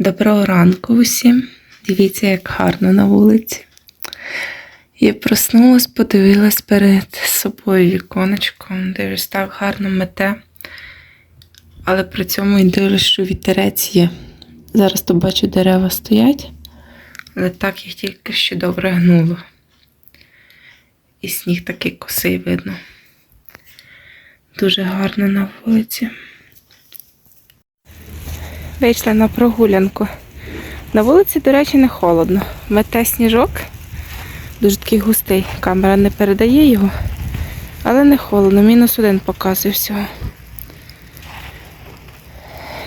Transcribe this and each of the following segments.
Доброго ранку усім. Дивіться, як гарно на вулиці. Я проснулась, подивилась перед собою віконечком, ось так гарно мете. Але при цьому і дивлюсь, що вітерець є. Зараз то бачу, дерева стоять, але так їх тільки що добре гнуло. І сніг такий косий видно. Дуже гарно на вулиці. Вийшла на прогулянку. На вулиці, до речі, не холодно. Мете сніжок. Дуже такий густий. Камера не передає його. Але не холодно. Мінус один показує всього.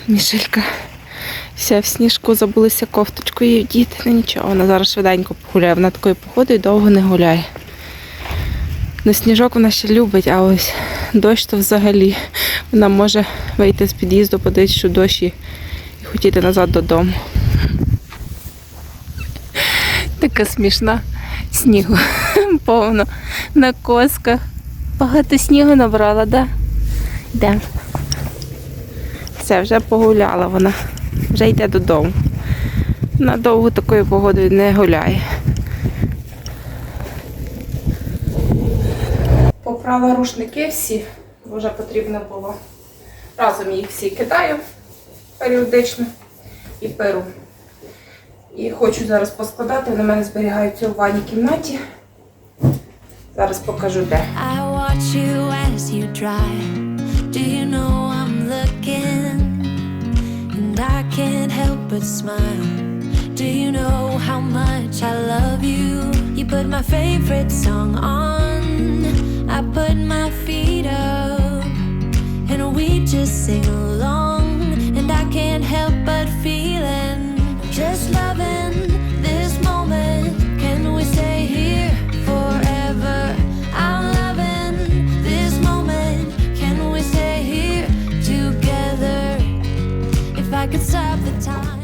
Мішелька вся в сніжку забулися кофточку її вдіти. Ну нічого, вона зараз швиденько погуляє. Вона такою погодою довго не гуляє. На сніжок вона ще любить, а ось дощ то взагалі. Вона може вийти з під'їзду, подивитися, що дощ хотіти назад додому. Така смішна снігу. Повно на косках. Багато снігу набрала, да? Йдемо. Все, вже погуляла вона. Вже йде додому. Надовго такою погодою не гуляє. Попрала рушники всі, бо вже потрібно було. Разом їх всі кидаю періодично і перу. І хочу зараз поскладати, вони в мене зберігаються у ванній кімнаті. Зараз покажу де. Do you know how much I love you? You put my favorite song on. I put my feet up. And we just sing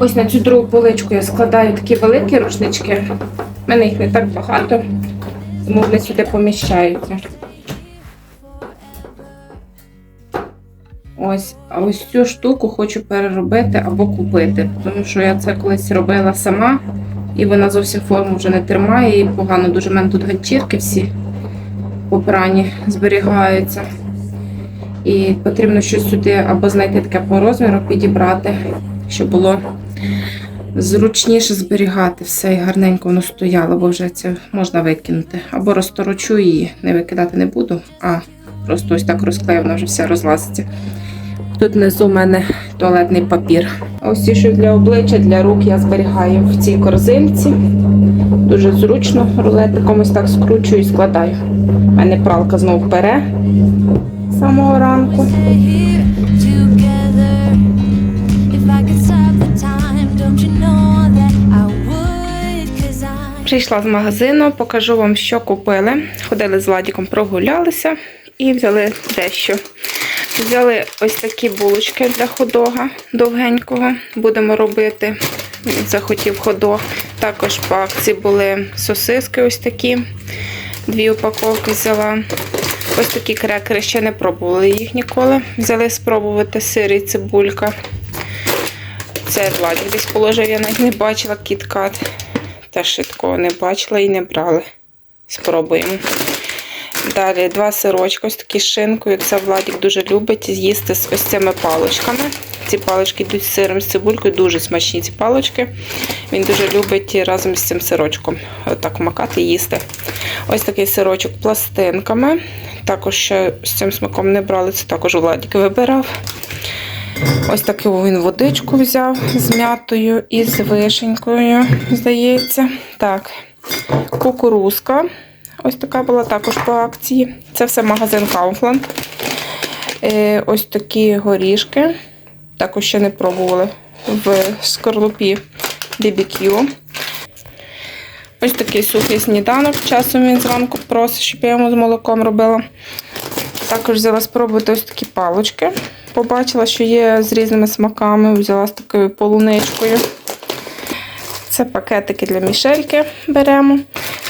Ось на цю другу поличку я складаю такі великі рушнички. У мене їх не так багато, тому вони сюди поміщаються. Ось, а ось цю штуку хочу переробити або купити, тому що я це колись робила сама, і вона зовсім форму вже не тримає, і погано дуже. У мене тут ганчірки всі попрані зберігаються. І потрібно щось сюди або знайти таке по розміру, підібрати, щоб було зручніше зберігати все і гарненько воно стояло, бо вже це можна викинути. Або розторочу її, не викидати не буду, а просто ось так розклею, вона вже вся розлазиться. Тут внизу у мене туалетний папір. Ось ці, що для обличчя, для рук я зберігаю в цій корзинці. Дуже зручно, рулетиком ось так скручую і складаю. У мене пралка знову пере з самого ранку. Прийшла з магазину, покажу вам, що купили. Ходили з Ладіком, прогулялися і взяли дещо. Взяли ось такі булочки для ходога довгенького. Будемо робити. Захотів ходог. Також по акції були сосиски ось такі. Дві упаковки взяла. Ось такі крекери ще не пробували їх ніколи. Взяли спробувати сир і цибулька. Це Владик десь положив, я навіть не бачила кіткат. Теж такого не бачила і не брали. Спробуємо. Далі два сирочки, ось такі з шинкою. Це Владик дуже любить їсти з ось цими паличками. Ці палички йдуть з сиром, з цибулькою, дуже смачні ці палички. Він дуже любить разом з цим сирочком так макати їсти. Ось такий сирочок пластинками. Також ще з цим смаком не брали, це також Владик вибирав. Ось таку він водичку взяв з м'ятою і з вишенькою, здається. Так, кукурузка. Ось така була також по акції. Це все магазин Kaufland. Е, ось такі горішки. Також ще не пробували в скорлупі BBQ. Ось такий сухий сніданок. Часом він зранку просить, щоб я йому з молоком робила. Також взяла спробувати ось такі палочки. Побачила, що є з різними смаками. Взяла з такою полуничкою. Це пакетики для мішельки беремо.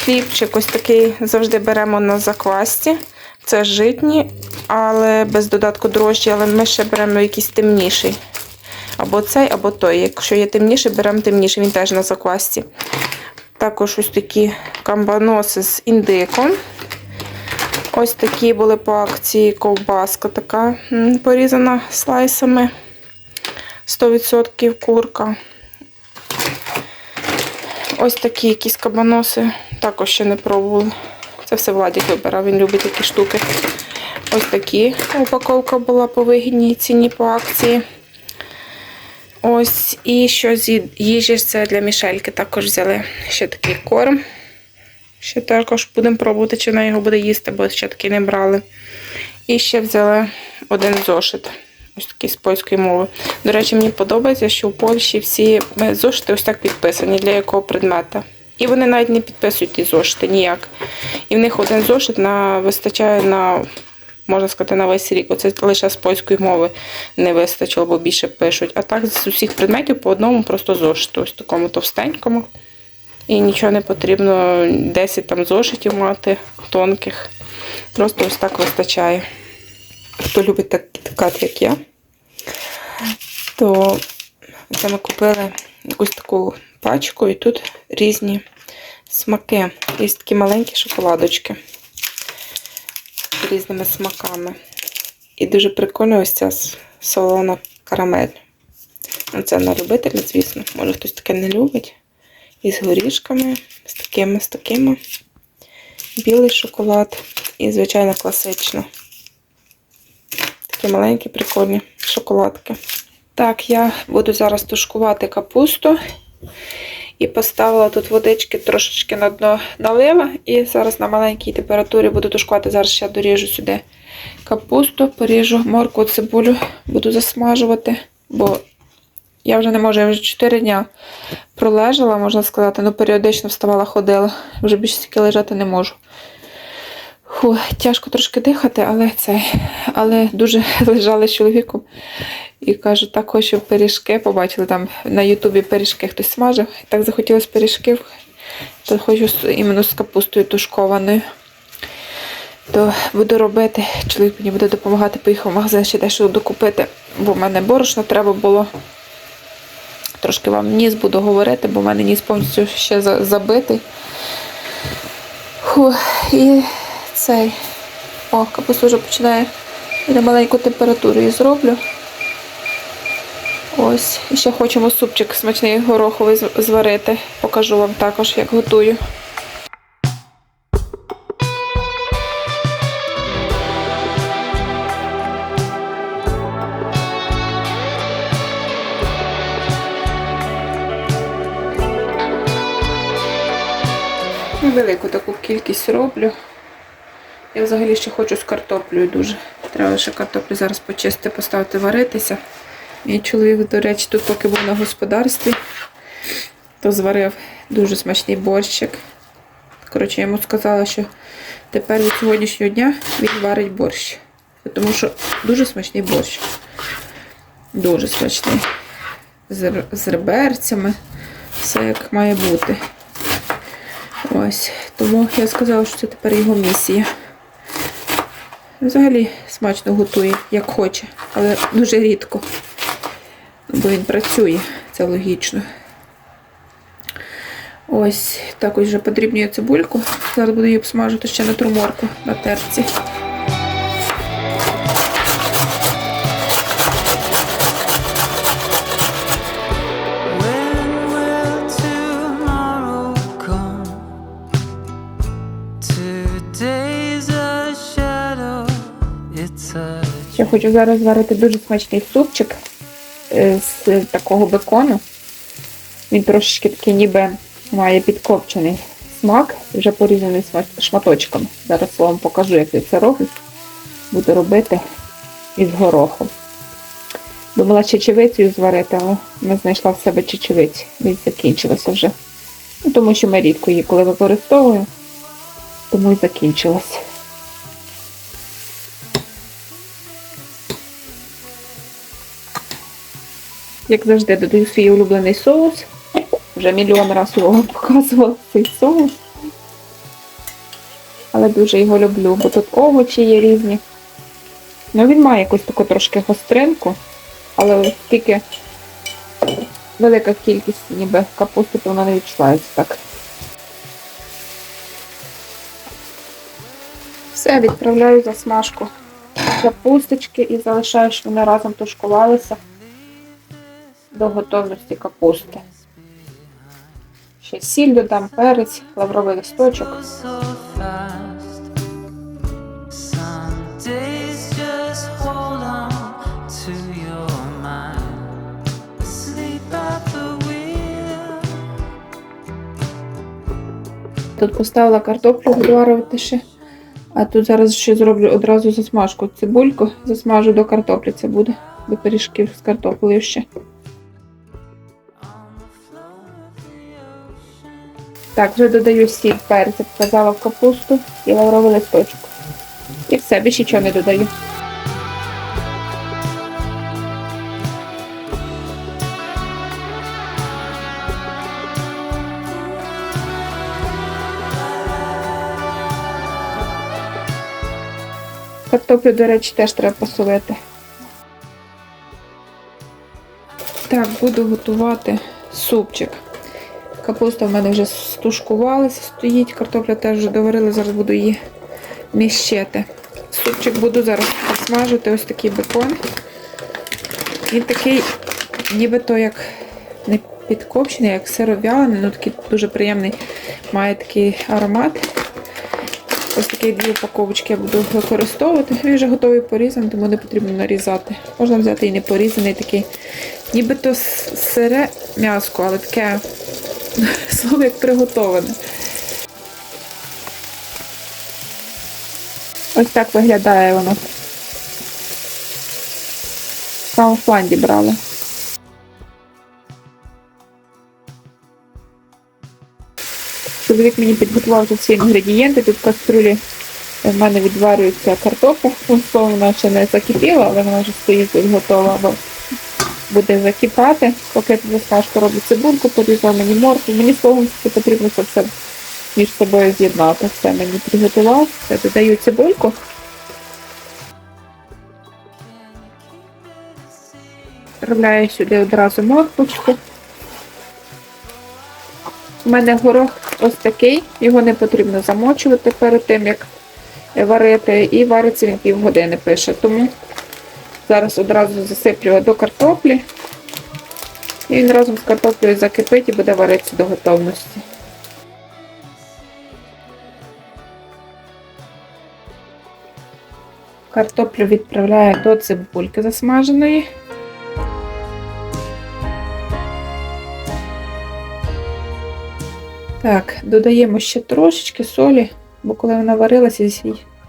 Хлібчик ось такий завжди беремо на заквасті. Це житні, але без додатку дрожжі, але ми ще беремо якийсь темніший. Або цей, або той. Якщо є темніше, беремо темніше, він теж на заквасці. Також ось такі камбаноси з індиком. Ось такі були по акції ковбаска така порізана слайсами. 100% курка. Ось такі якісь кабаноси. Також ще не пробували. Це все Владик вибирав, він любить такі штуки. Ось такі упаковка була по вигідній ціні по акції. Ось, і що з їжі це для Мішельки також взяли ще такий корм. Ще також будемо пробувати, чи вона його буде їсти, бо ще такий не брали. І ще взяли один зошит. Ось такий з польської мови. До речі, мені подобається, що у Польщі всі е, зошити ось так підписані, для якого предмета. І вони навіть не підписують ті зошити ніяк. І в них один зошит на, вистачає на, можна сказати, на весь рік. Оце лише з польської мови не вистачило, бо більше пишуть. А так з усіх предметів по одному просто зошиту, ось такому товстенькому. І нічого не потрібно 10 там зошитів мати тонких. Просто ось так вистачає. Хто любить так кіткат, як я, то це ми купили якусь таку пачку, і тут різні смаки. Є такі маленькі шоколадочки з різними смаками. І дуже прикольно ось ця с- солона карамель. Ну, Це на любителя, звісно. Може хтось таке не любить. І з горішками, з такими, з такими. Білий шоколад і, звичайно, класично. Такі маленькі, прикольні шоколадки. Так, я буду зараз тушкувати капусту. І поставила тут водички трошечки на дно налила. І зараз на маленькій температурі буду тушкувати. Зараз ще доріжу сюди капусту, поріжу морку, цибулю, буду засмажувати, бо я вже не можу, я вже 4 дня пролежала, можна сказати, ну періодично вставала, ходила. Вже більше стільки лежати не можу. Фу, тяжко трошки дихати, але це. Але дуже лежали з чоловіком і каже, так хочу пиріжки. Побачили там на Ютубі пиріжки хтось смажив. Так захотілося пиріжків, то хочу іменно з капустою тушкованою. То буду робити. Чоловік мені буде допомагати, поїхав в магазин ще дещо докупити, бо в мене борошна треба було. Трошки вам ніс буду говорити, бо в мене ніс повністю ще забитий. Фу, і цей. О, капусту вже починає на маленьку температуру і зроблю. Ось. І ще хочемо супчик смачний гороховий зварити. Покажу вам також, як готую. Невелику таку кількість роблю. Я взагалі ще хочу з картоплею дуже. Треба ще картоплю зараз почистити, поставити варитися. Мій чоловік, до речі, тут поки був на господарстві, то зварив дуже смачний борщик. Коротше, я йому сказала, що тепер від сьогоднішнього дня він варить борщ. Тому що дуже смачний борщ. Дуже смачний. З, з реберцями. Все як має бути. Ось. Тому я сказала, що це тепер його місія. Взагалі смачно готує, як хоче, але дуже рідко. Бо він працює, це логічно. Ось, також вже подрібнює цибульку. Зараз буду її обсмажити ще на труморку на терці. Я хочу зараз зварити дуже смачний супчик е, з такого бекону. Він трошечки такий ніби має підкопчений смак, вже порізаний шматочками. Зараз вам покажу, як я це роблю. Буду робити із горохом. Думала чечевицею зварити, але не знайшла в себе чечевиці. Десь закінчилася вже. Ну, тому що ми рідко її коли використовуємо, тому і закінчилася. Як завжди, додаю свій улюблений соус. Вже мільйон разів його показувала цей соус. Але дуже його люблю, бо тут овочі є різні. Ну, він має якусь таку трошки гостринку, але оскільки велика кількість ніби капусти, то вона не відчувається так. Все, відправляю за смажку капусточки і залишаю, щоб вони разом тушкувалися до готовності капусти. Ще сіль додам, перець, лавровий листочок. Тут поставила картоплю відварювати ще. А тут зараз ще зроблю одразу засмажку. Цибульку засмажу до картоплі. Це буде до пиріжків з картоплею ще. Так, вже додаю сіль, перець, як показала в капусту і лавровий листочок. І все, більше нічого не додаю. Картоплю, до речі, теж треба посолити. Так, буду готувати супчик. Капуста в мене вже стушкувалася, стоїть, картопля теж вже доварила, зараз буду її міщити. Супчик буду зараз смажити ось такий бекон. Він такий, нібито як не підкопчений, як сиров'ялений, ну такий дуже приємний, має такий аромат. Ось такі дві упаковочки я буду використовувати. Він вже готовий порізаний, тому не потрібно нарізати. Можна взяти і не порізаний такий. Нібито сире м'яско, але таке слово як приготоване. Ось так виглядає воно. В Кауфланді брали. Чоловік мені підготував всі інгредієнти. Тут в каструлі в мене відварюється картопля. Вона ще не закипіла, але вона вже стоїть тут готова, буде закипати. Поки засмажку роблю цибульку, порізала мені моркву. Мені словом потрібно це все між собою з'єднати. Все мені приготував. Все, додаю цибульку. Вставляю сюди одразу морквочку. У мене горох ось такий, його не потрібно замочувати перед тим, як варити, і вариться він півгодини пише. Тому зараз одразу засиплю до картоплі. І він разом з картоплею закипить і буде варитися до готовності. Картоплю відправляю до цибульки засмаженої. Так, додаємо ще трошечки солі, бо коли вона варилася,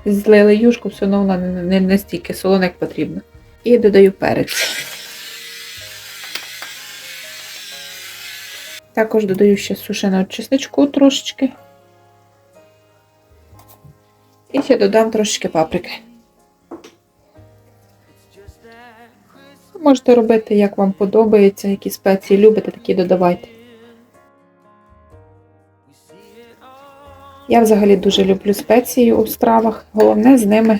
злили юшку, все одно вона не, настільки солона, як потрібно. І додаю перець. Також додаю ще сушеного чесничку трошечки. І ще додам трошечки паприки. Можете робити, як вам подобається, які спеції любите, такі додавайте. Я взагалі дуже люблю спеції у стравах. Головне з ними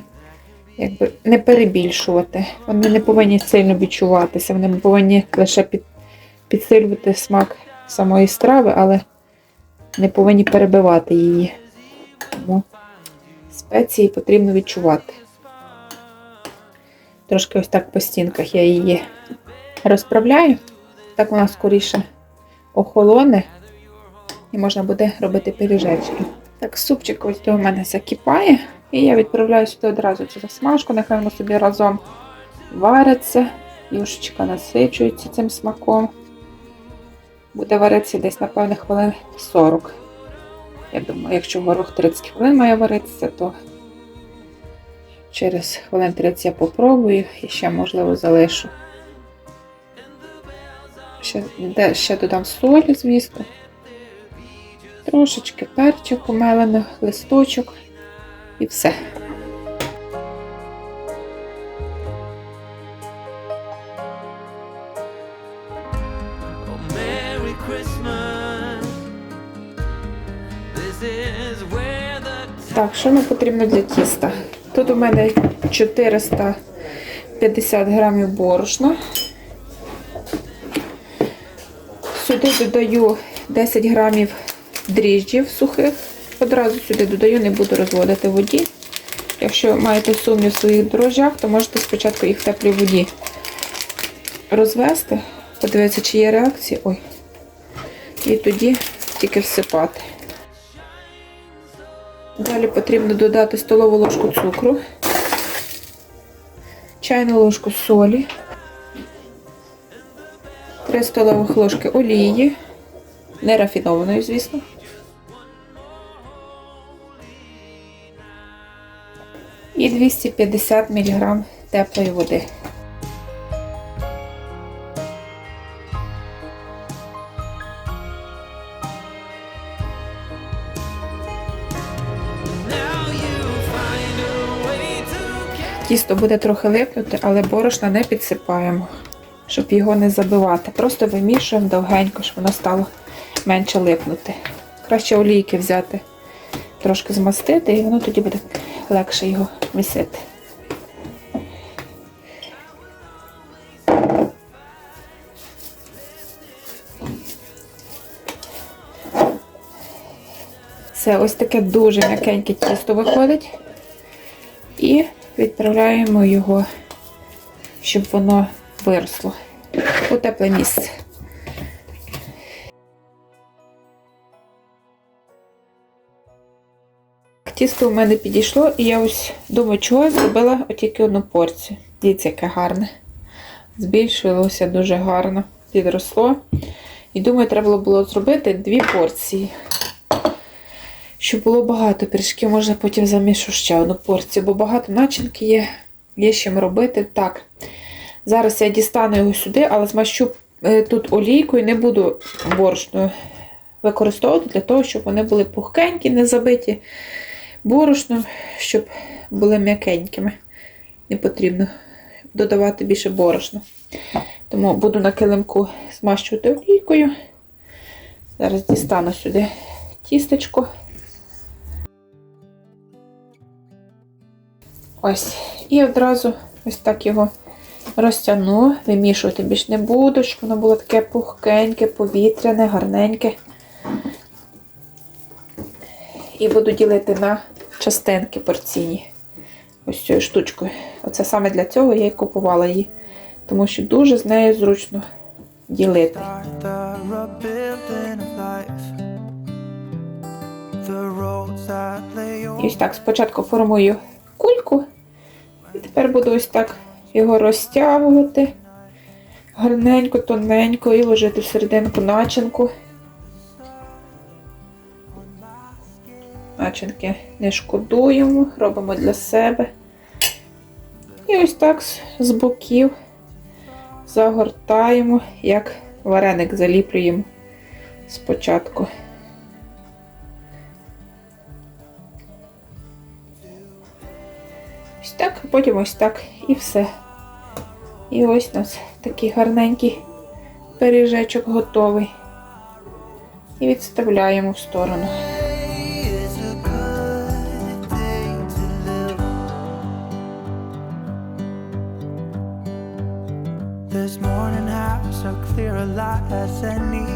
якби не перебільшувати. Вони не повинні сильно відчуватися, вони повинні лише під, підсилювати смак самої страви, але не повинні перебивати її. Тому спеції потрібно відчувати. Трошки ось так по стінках я її розправляю. Так вона скоріше охолоне і можна буде робити пиріжечки. Так, супчик ось до мене закипає, і я відправляю сюди одразу цю засмажку, нехай воно собі разом вариться, юшечка насичується цим смаком. Буде варитися десь, напевне, хвилин 40. Я думаю, якщо горох 30 хвилин має варитися, то через хвилин 30 я попробую і ще, можливо, залишу. Ще, де, ще додам солі, звісно. Трошечки перчику меленого, листочок і все. Oh, Так, що нам потрібно для тіста? Тут у мене 450 грамів борошна. Сюди додаю 10 грамів дріжджів сухих. Одразу сюди додаю, не буду розводити воді. Якщо маєте сумнів в своїх дрожжах, то можете спочатку їх в теплій воді розвести, подивитися, чи є реакція. Ой. І тоді тільки всипати. Далі потрібно додати столову ложку цукру, чайну ложку солі, 3 столових ложки олії, не рафінованої, звісно. І 250 мг теплої води. Тісто буде трохи липнути, але борошна не підсипаємо, щоб його не забивати. Просто вимішуємо довгенько, щоб воно стало менше липнути. Краще олійки взяти, трошки змастити, і воно тоді буде легше його місити. Все, ось таке дуже м'якеньке тісто виходить. І відправляємо його, щоб воно виросло у тепле місце. Тісто у мене підійшло, і я ось думаю, чого я зробила тільки одну порцію. Дивіться, яке гарне. Збільшилося дуже гарно, підросло. І думаю, треба було зробити дві порції. Щоб було багато пиріжків, можна потім замішу ще одну порцію, бо багато начинки є, є чим робити. Так, зараз я дістану його сюди, але змащу е, тут олійкою, не буду борошно використовувати для того, щоб вони були пухкенькі, не забиті борошном, щоб були м'якенькими. Не потрібно додавати більше борошна. Тому буду на килимку змащувати олійкою. Зараз дістану сюди тістечко. Ось. І одразу ось так його розтягну. Вимішувати більш не буду, щоб воно було таке пухкеньке, повітряне, гарненьке. І буду ділити на частинки порційні. Ось цією штучкою. Оце саме для цього я і купувала її. Тому що дуже з нею зручно ділити. І ось так спочатку формую кульку, і тепер буду ось так його розтягувати гарненько, тоненько і ложити всерединку начинку. Начинки не шкодуємо, робимо для себе. І ось так з- боків загортаємо, як вареник заліплюємо спочатку. Ось так, потім ось так і все. І ось у нас такий гарненький пиріжечок готовий. І відставляємо в сторону. As any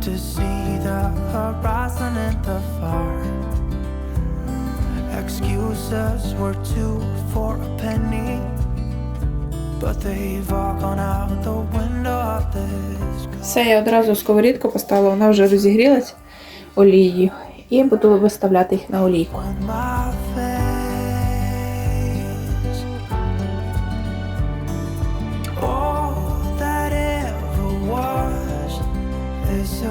to see the horizon and the far. Excuses were two for a penny, but they've all gone out the window of this. Все, я одразу сковорідку поставила, вона вже розігрілась олією. І буду виставляти їх на олійку. Ось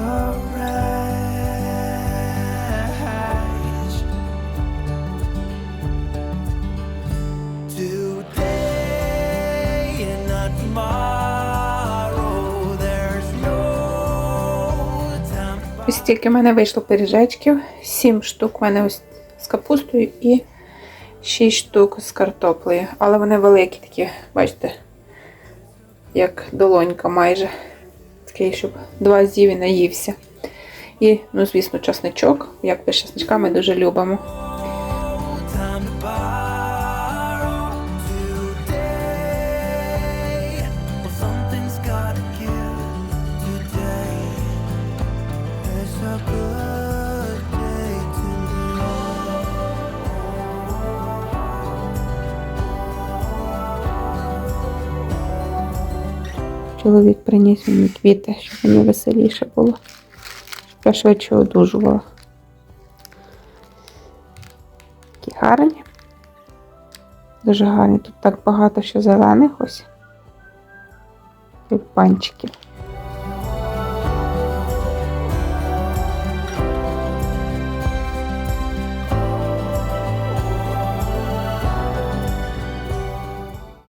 стільки в мене вийшло пиріжечків. Сім штук в мене ось з капустою і 6 штук з картоплею. Але вони великі такі, бачите, як долонька майже такий, щоб два з'їв і наївся. І, ну, звісно, часничок, як з часничка ми дуже любимо. Good Чоловік приніс мені квіти, щоб мені веселіше було. Щоб я швидше одужувала. Такі гарні. Дуже гарні. Тут так багато ще зелених ось. Тюльпанчиків.